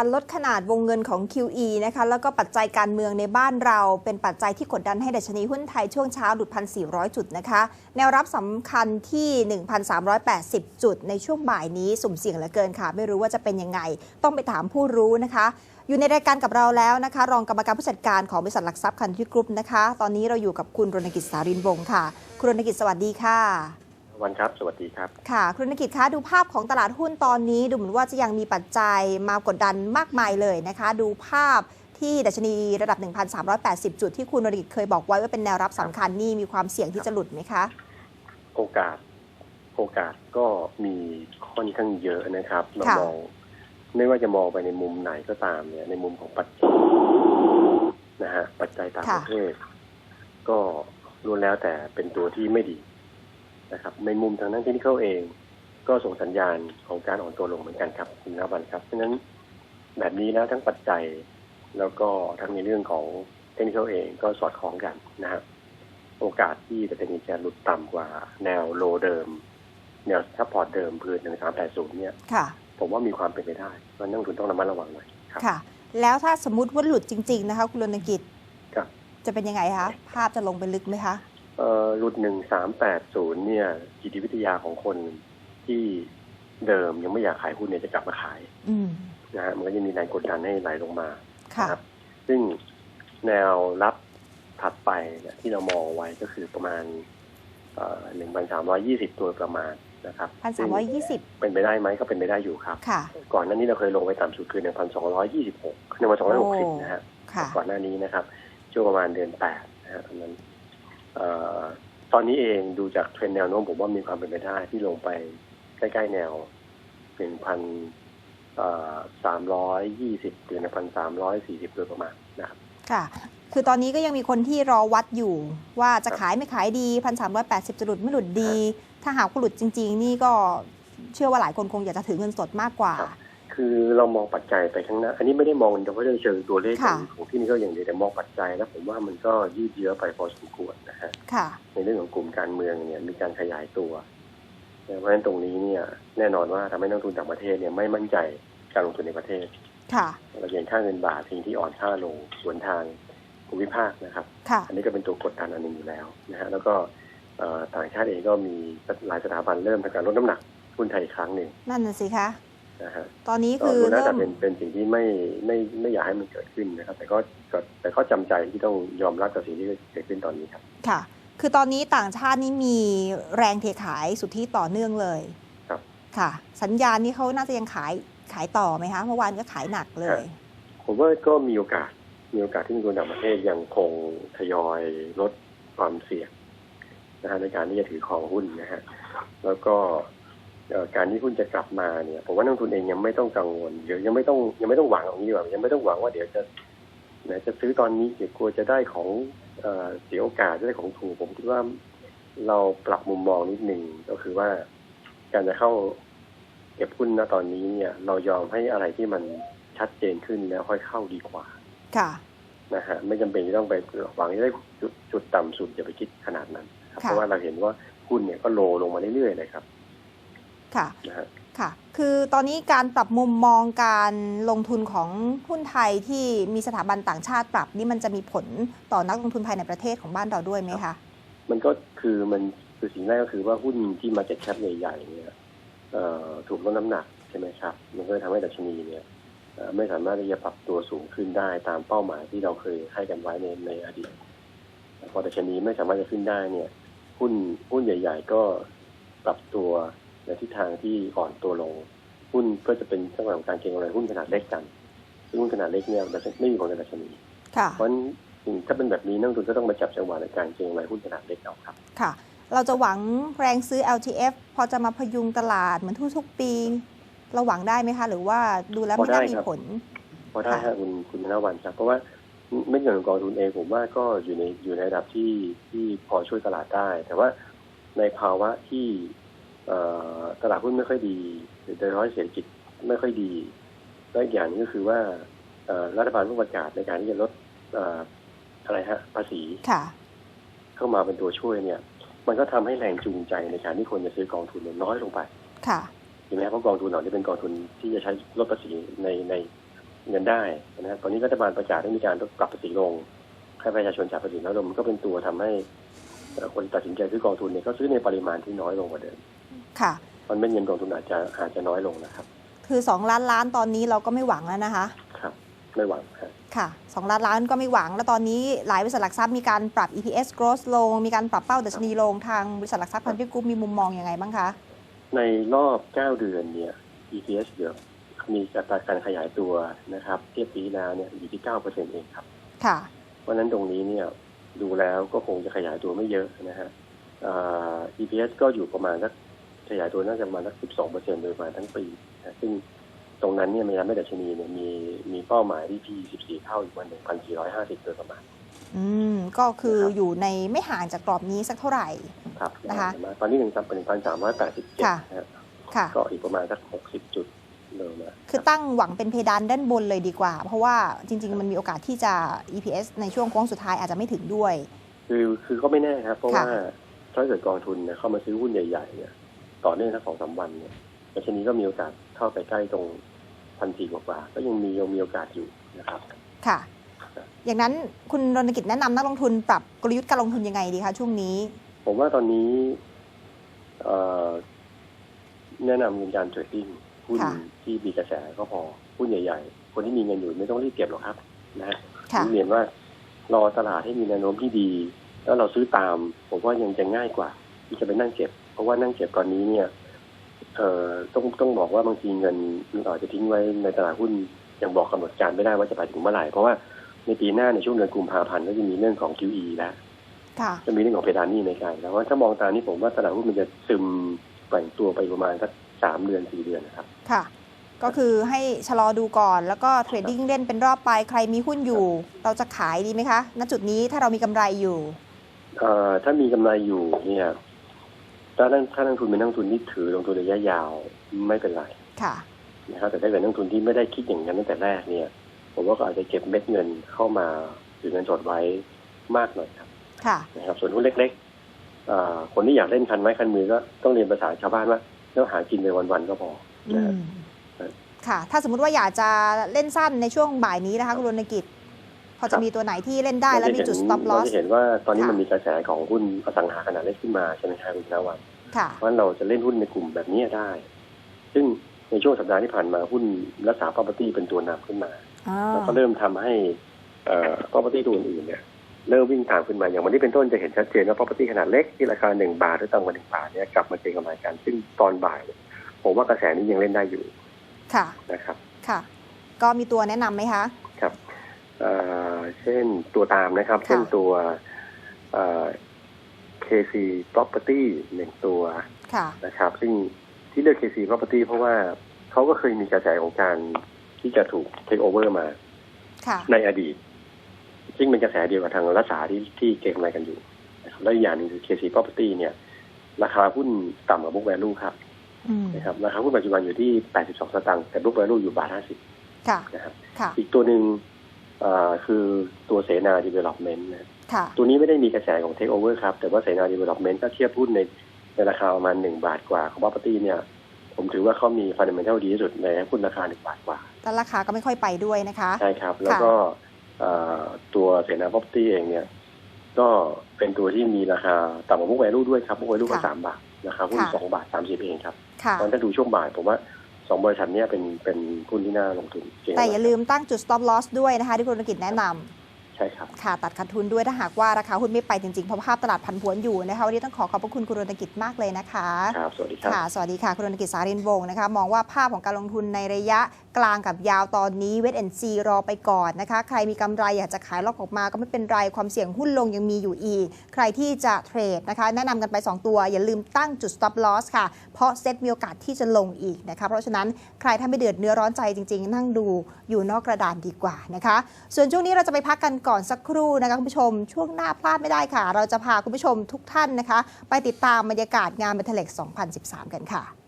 การลดขนาดวงเงินของ QE นะคะแล้วก็ปัจจัยการเมืองในบ้านเราเป็นปัจจัยที่กดดันให้ดัชนีหุ้นไทยช่วงเช้าหลุด 1,400 จุดนะคะ แนวรับสำคัญที่ 1,380 จุด ในช่วงบ่ายนี้สุ่มเสี่ยงเหลือเกินค่ะ ไม่รู้ว่าจะเป็นยังไง ต้องไปถามผู้รู้นะคะ อยู่ในรายการกับเราแล้วนะคะ รองกรรมการผู้จัดการของบริษัทหลักทรัพย์คันที่กรุ๊ปนะคะ ตอนนี้เราอยู่กับคุณรณกิจสารินวงศ์ค่ะ คุณรณกิจสวัสดีค่ะ วันครับ สวัสดีครับ ค่ะ คุณนกิจคะดูภาพของตลาดหุ้นตอนนี้ ดูเหมือนว่าจะยังมีปัจจัยมากดดันมากมายเลยนะคะ ดูภาพที่ดัชนีระดับ 1,380 จุดที่คุณนกิจเคยบอกไว้ว่าเป็นแนวรับสำคัญนี่มีความเสี่ยงที่จะหลุดไหมคะ โอกาส โอกาสก็มีค่อนข้างเยอะนะครับเราค่ะมองไม่ว่าจะมองไปในมุมไหนก็ตามเนี่ย ในมุมของปัจจัยนะฮะปัจจัยต่างประเทศ ก็ล้วนแล้วแต่เป็นตัวที่ไม่ดี นะครับ ในมุมทางด้านเทคนิคเอง ก็ส่งสัญญาณของการอ่อนตัวลงเหมือนกันครับคุณนวันครับเพราะฉะนั้นแบบนี้แล้วทั้งปัจจัยแล้วก็ทั้งในเรื่องของเทคนิคเองก็สอดคล้องกันนะฮะโอกาสที่จะเป็นจะหลุดต่ำกว่าแนวโลเดิม แนวซัพพอร์ตเดิมคือหนึ่งสามแปดศูนย์เนี่ยค่ะผมว่ามีความเป็นไปได้มันนักลงทุนต้องระมัดระวังหน่อยครับค่ะ แล้วถ้าสมมติว่าหลุดจริง ๆ นะคะ คุณรณกิจครับจะเป็นยังไงคะ ภาพจะลงไปลึกไหมคะ เอ่อหลุดหนึ่งสามแปดศูนย์เนี่ย จิตวิทยาของคนที่เดิมยังไม่อยากขายหุ้นเนี่ยจะกลับมาขายอืมนะฮะมันก็จะมีแรงกดดันให้ไหลลงมาค่ะนะครับ ซึ่งแนวรับถัดไปเนี่ยที่เรามองไว้ก็คือประมาณหนึ่งพันสามร้อยี่สิบตัวประมาณนะครับพันสามร้อยยี่สิบเป็นไปได้ไหมก็เป็นไปได้อยู่ครับค่ะก่อนหน้านี้เราเคยลงไปต่ำสุดคือหนึ่งพันสองร้อยยี่สิบหกหนึ่งพันสองร้อยหกสิบโอ้นะฮะค่ะก่อนหน้านี้นะครับ ช่วงประมาณเดือนแปดนะฮะตอนนั้นเอ่อ ตอนนี้เองดูจากเทรนด์แนวโน้มผมว่ามีความเป็นไปได้ที่ลงไปใกล้ๆแนวหนึ่งพันสามร้อยยี่สิบถึงหนึ่งพันสามร้อยสี่สิบโดยประมาณนะครับ ค่ะ คือตอนนี้ก็ยังมีคนที่รอวัดอยู่ ว่าจะขายไม่ขายดีพันสามร้อยแปดสิบจะหลุดไม่หลุดดี ถ้าหากว่าหลุดจริง ๆ นี่ก็เชื่อว่าหลายคนคงอยากจะถือเงินสดมากกว่า ครับคือเรามองปัจจัยไปข้างหน้า อันนี้ไม่ได้มองเฉพาะในเชิงตัวเลขขค่ะองของที่นี่ก็อย่างเดียวแต่มองปัจจัยแล้วผมว่ามันก็ยืดเยื้อไปพอสมควรนะฮะค่ะในเรื่องของกลุ่มการเมืองเนี่ยมีการขยายตัวเพราะฉะนั้นตรงนี้เนี่ย แน่นอนว่าทำให้นักลงทุนต่างประเทศเนี่ยไม่มั่นใจการลงทุนในประเทศค่ะเราเห็นค่าเงินบาททิ้งที่อ่อนค่าลงสวนทางภูมิภาคนะครับค่ะอันนี้ก็เป็นตัวกดดันอันหนึ่งอยู่แล้วนะฮะแล้วก็เอ่อต่างชาติเองก็มีหลายสถาบันเริ่มทำการลดน้ำหนักหุ้นไทยอีกครั้งหนึ่งนั่นน่ะสิคะ นะฮะตอนนี้ก็คือดูน่าเริ่จะมเป็นเป็นสิ่งที่ไม่ไม่ไม่อยากให้มันเกิดขึ้นนะครับ แต่ก็ก็แต่ก็จำใจที่ต้องยอมรับกับสิ่งที่เกิดขึ้นตอนนี้ครับ ค่ะ คือตอนนี้ต่างชาตินี่มีแรงเทขายสุทธิต่อเนื่องเลยครับค่ะ สัญญาณนี่เขาน่าจะยังขายขายต่อไหมคะเมื่อวานก็ขายหนักเลย ผมว่าก็มีโอกาสมีโอกาสที่นักลงทุนต่างประเทศยังคงทยอยลดความเสี่ยงนะฮะในการที่จะถือครองหุ้นนะฮะแล้วก็เอ่อ การที่หุ้นจะกลับมาเนี่ยผมว่านักลงทุนเองยังไม่ต้องกังวลเดี๋ยวยังไม่ต้องยังไม่ต้องหวังอย่างนี้ดีกว่ายังไม่ต้องหวังว่าเดี๋ยวจะไหนจะซื้อตอนนี้เดี๋ยวกลัวจะได้ของเอ่อเสียโอกาสจะได้ของถูกผมคิดว่าเราปรับมุมมองนิดหนึ่งก็คือว่าการจะเข้าเก็บหุ้นณตอนนี้เนี่ย เรายอมให้อะไรที่มันชัดเจนขึ้นแล้วค่อยเข้าดีกว่า ค่ะนะฮะไม่จำเป็นที่ต้องไปหวังจะได้จุดจุดต่ำสุดอย่าไปคิดขนาดนั้นครับค่ะเพราะว่าเราเห็นว่าหุ้นเนี่ยก็โลลงมาเรื่อยๆเลยครับ ค่ะนะฮะค่ะ คือตอนนี้การปรับมุมมองการลงทุนของหุ้นไทยที่มีสถาบันต่างชาติปรับนี่มันจะมีผลต่อนักลงทุนภายในประเทศของบ้านเราด้วยไหมคะมันก็คือมันคือสิ่งแรกก็คือว่าหุ้นที่มาจากแคปใหญ่ๆเนี่ยเอ่อถูกลดน้ำหนักใช่ไหมครับ มันก็เลยทำให้ดัชนีเนี่ยเอ่อไม่สามารถที่จะปรับตัวสูงขึ้นได้ตามเป้าหมายที่เราเคยให้กันไว้ในในอดีตพอดัชนีไม่สามารถจะขึ้นได้เนี่ย หุ้นหุ้นใหญ่ ๆ ก็ปรับตัว ในทิศทางที่อ่อนตัวลง หุ้นก็จะเป็นจังหวะของการเก็งกำไรหุ้นขนาดเล็กกันซึ่งหุ้นขนาดเล็กเนี่ยมันจะไม่มีผลกับดัชนีค่ะเพราะฉะนั้นถ้าเป็นแบบนี้นักลงทุนก็ต้องมาจับจังหวะในการเก็งกำไรหุ้นขนาดเล็กเอาครับค่ะเราจะหวังแรงซื้อ LTF พอจะมาพยุงตลาดเหมือนทุกๆปี เราหวังได้ไหมคะ หรือว่าดูแล้วพอไม่น่าได้มีครับผล พอได้ค่ะฮะคุณคุณธนวันครับ เพราะว่าไม่เงินของกองทุนเองผมว่าก็อยู่ในอยู่ในระดับที่ที่พอช่วยตลาดได้ แต่ว่าในภาวะที่เอ่อ ตลาดหุ้นไม่ค่อยดีหรือโดยเฉพาะเศรษฐกิจไม่ค่อยดีและอีกอย่างหนึงก็คือว่าเอ่อรัฐบาลเพิ่งประกาศในการที่จะลดเอ่ออะไรฮะภาษีค่ะเข้ามาเป็นตัวช่วยเนี่ย มันก็ทำให้แรงจูงใจในการที่คนจะซื้อกองทุนเนี่ยน้อยลงไปค่ะใช่ไหมครับเพราะกองทุนเหล่านี้เป็นกองทุนที่จะใช้ลดภาษีในในเงินได้นะครับตอนนี้รัฐบาลประกาศให้มีการปรับภาษีลงให้ประชาชนจ่ายภาษีน้อยลงมันก็เป็นตัวทำให้เอ่อคนตัดสินใจซื้อกองทุนเนี่ยก็ซื้อในปริมาณที่น้อยลงกว่าเดิม ค่ะ มันเป็นเงินกองทุนอาจจะอาจจะน้อยลงนะครับ คือ2ล้านล้านตอนนี้เราก็ไม่หวังแล้วนะคะ ครับ ไม่หวังครับค่ะ2ล้านล้านก็ไม่หวัง แล้วตอนนี้หลายบริษัทหลักทรัพย์มีการปรับ EPS growth ลง มีการปรับเป้าดัชนีลงทางบริษัทหลักทรัพย์พันธุ์กรุ๊ปมีมุมมองยังไงบ้างคะ ในรอบ 9 เดือนเนี่ย EPS เดี๋ยวมีอัตราการขยายตัวนะครับเทียบปีที่แล้วเนี่ยอยู่ที่9%เองครับ ค่ะ เพราะฉะนั้นตรงนี้เนี่ยดูแล้วก็คงจะขยายตัวไม่เยอะนะฮะอ่า EPS ก็อยู่ประมาณสัก ขยายตัวน่าจะประมาณสัก12%โดยประมาณทั้งปีนะซึ่งตรงนั้นเนี่ยมันทำให้ดัชนีเนี่ยมีมีเป้าหมายที่ P 14เท่าอยู่ประมาณ1,450โดยประมาณ อืม ก็คือนะครับอยู่ในไม่ห่างจากกรอบนี้สักเท่าไหร่ ครับนะคะตอนนี้หนึ่งเป็น1,387ค่ะนะฮะค่ะ ก็อีกประมาณสัก60จุดเลยนะคือตั้งหวังเป็นเพดานด้านบนเลยดีกว่า เพราะว่าจริง ๆ มันมีโอกาสที่จะ EPS ในช่วงโค้งสุดท้ายอาจจะไม่ถึงด้วย คือคือก็ไม่แน่ครับ เพราะค่ะว่าถ้าเกิดกองทุนเนี่ยเข้ามาซื้อหุ้นใหญ่ ๆ เนี่ย ต่อเนื่องทั้งสองสามวันเนี่ยดัชนีก็มีโอกาสเข้าไปใกล้ตรงพันสี่กว่าๆก็ยังมียังมีโอกาสอยู่นะครับ ค่ะ อย่างนั้นคุณรณกิจแนะนำนักลงทุนปรับกลยุทธ์การลงทุนยังไงดีคะช่วงนี้ ผมว่าตอนนี้เอ่อแนะนำเป็นการเทรดดิ้งหุ้นค่ะที่มีกระแสก็พอหุ้นใหญ่ ๆ คนที่มีเงินอยู่ไม่ต้องรีบเก็บหรอกครับ นะฮะค่ะผมเรียนว่ารอตลาดให้มีแนวโน้มที่ดี แล้วเราซื้อตาม ผมว่ายังจะง่ายกว่า ที่จะไปนั่งเก็บ เพราะว่านั่งเก็บตอนนี้เนี่ย เอ่อต้องต้องบอกว่าบางทีเงินเราอาจจะทิ้งไว้ในตลาดหุ้นยังบอกกำหนดการไม่ได้ว่าจะไปถึงเมื่อไหร่เพราะว่าในปีหน้าในช่วงเดือนกุมภาพันธ์ก็จะมีเรื่องของ QE แล้วค่ะจะมีเรื่องของเพดานหนี้ในการแล้วว่าถ้ามองตามนี้ผมว่าตลาดหุ้นมันจะซึมแกว่งตัวไปประมาณสักสามเดือนสี่เดือนนะครับ ค่ะ ก็คือให้ชะลอดูก่อนแล้วก็เทรดดิ้งเล่นเป็นรอบไปใครมีหุ้นอยู่ เราจะขายดีไหมคะ ณจุดนี้ถ้าเรามีกำไรอยู่เอ่อถ้ามีกำไรอยู่เนี่ย ถ้านักถ้านักทุนเป็นนักทุนที่ถือลงทุนระยะยาวไม่เป็นไรค่ะนะครับแต่ถ้าเกิดนักทุนที่ไม่ได้คิดอย่างนั้นตั้งแต่แรกเนี่ย ผมว่าก็อาจจะเก็บเม็ดเงินเข้ามาถือเงินสดไว้มากหน่อยครับค่ะนะครับ ส่วนหุ้นเล็กๆเอ่อคนที่อยากเล่นคันไม้คันมือก็ต้องเรียนภาษาชาวบ้านว่าต้องหากินในวันๆก็พออืนะครับมครับค่ะ ถ้าสมมุติว่าอยากจะเล่นสั้นในช่วงบ่ายนี้นะคะคุณรณกิจ พอจะมีตัวไหนที่เล่นได้แล้วมีจุด stop เรา loss จะเห็นว่าตอนนี้ค่ะมันมีกระแสของหุ้นอสังหาขนาดเล็กขึ้นมาใช่ไหมครับคุณธนวัฒน์ค่ะเพราะฉะนั้นเราจะเล่นหุ้นในกลุ่มแบบนี้ได้ ซึ่งในช่วงสัปดาห์ที่ผ่านมาหุ้นรักษา property เป็นตัวนำขึ้นมาอ่าแล้วก็เริ่มทำให้เอ่อ property ตัวอื่นๆเนี่ยเริ่มวิ่งตามขึ้นมาอย่างวันนี้เป็นต้นจะเห็นชัดเจนว่า property ขนาดเล็กที่ราคาหนึ่งบาทหรือต่ำกว่าหนึ่งบาทเนี่ยกลับมาเก็งกำไรกัน ซึ่งตอนบ่ายเนี่ยผมว่ากระแสนี้ยังเล่นได้อยู่ ค่ะนะครับ ค่ะ ก็มีตัวแนะนำไหมคะครับเอ่อ เช่นตัวตามนะครับค่ะเช่นตัวเอ่อ KC property หนึ่งตัวค่ะนะครับ ซึ่งที่เลือก KC property เพราะว่าเขาก็เคยมีกระแสของการที่จะถูก take over มาค่ะในอดีต ซึ่งเป็นกระแสเดียวกับทางรัฐสาที่ที่เก็งกำไรกันอยู่นะครับและอีกอย่างหนึงคือ KC property เนี่ย ราคาหุ้นต่ำกว่า book value ครับอืมนะครับราคาหุ้นปัจจุบันอยู่ที่ 82 สตางค์แต่ book value อยู่บาทค่ะ50นะครับค่ะอีกตัวหนึ่งเอ่อ คือตัวเสนา development นะค่ะตัวนี้ไม่ได้มีกระแสของ take over ครับ แต่ว่าเสนา development ถ้าเทียบหุ้นในในราคาประมาณหนึ่งบาทกว่าของ property เนี่ย ผมถือว่าเขามี fundamental ดีที่สุดในหุ้นราคาหนึ่งบาทกว่า แต่ราคาก็ไม่ค่อยไปด้วยนะคะ ใช่ครับ แล้วก็เอ่อตัวเสนา property เองเนี่ย ก็เป็นตัวที่มีราคาต่ำกว่า book value ด้วยครับ book value ก็ค่ะสามบาทราคาหุ้นค่ะสองบาทสามสิบเองครับค่ะเพราะฉะนั้นถ้าดูช่วงบ่ายผมว่า สองบริษัทนี้เป็นเป็นหุ้นที่น่าลงทุน แต่อย่าลืมตั้งจุด stop loss ด้วยนะคะที่คุณธุรกิจแนะนำ ใช่ครับ ค่ะ ตัดขาดทุนด้วยถ้าหากว่าราคาหุ้นไม่ไปจริงๆ เพราะภาพตลาดผันผวนอยู่นะคะ วันนี้ต้องขอขอบพระคุณคุณรณกิจมากเลยนะคะ ครับ สวัสดีครับ ค่ะ สวัสดีค่ะ คุณรณกิจสารินวงศ์นะคะ มองว่าภาพของการลงทุนในระยะกลางกับยาวตอนนี้เวทแอนซีรอไปก่อนนะคะ ใครมีกำไรอยากจะขายล็อกออกมาก็ไม่เป็นไร ความเสี่ยงหุ้นลงยังมีอยู่อีก ใครที่จะเทรดนะคะ แนะนำกันไป 2 ตัว อย่าลืมตั้งจุด stop loss ค่ะ เพราะเซ็ตมีโอกาสที่จะลงอีกนะคะ เพราะฉะนั้นใครถ้าไม่เดือดเนื้อร้อนใจจริง ๆ นั่งดูอยู่นอกกระดานดีกว่านะคะ ส่วนช่วงนี้เราจะไปพักกันก่อน่อนสักครู่นะคะคุณผู้ชม ช่วงหน้าพลาดไม่ได้ค่ะ เราจะพาคุณผู้ชมทุกท่านนะคะ ไปติดตามบรรยากาศงานเมทเล็ก 2013 กันค่ะ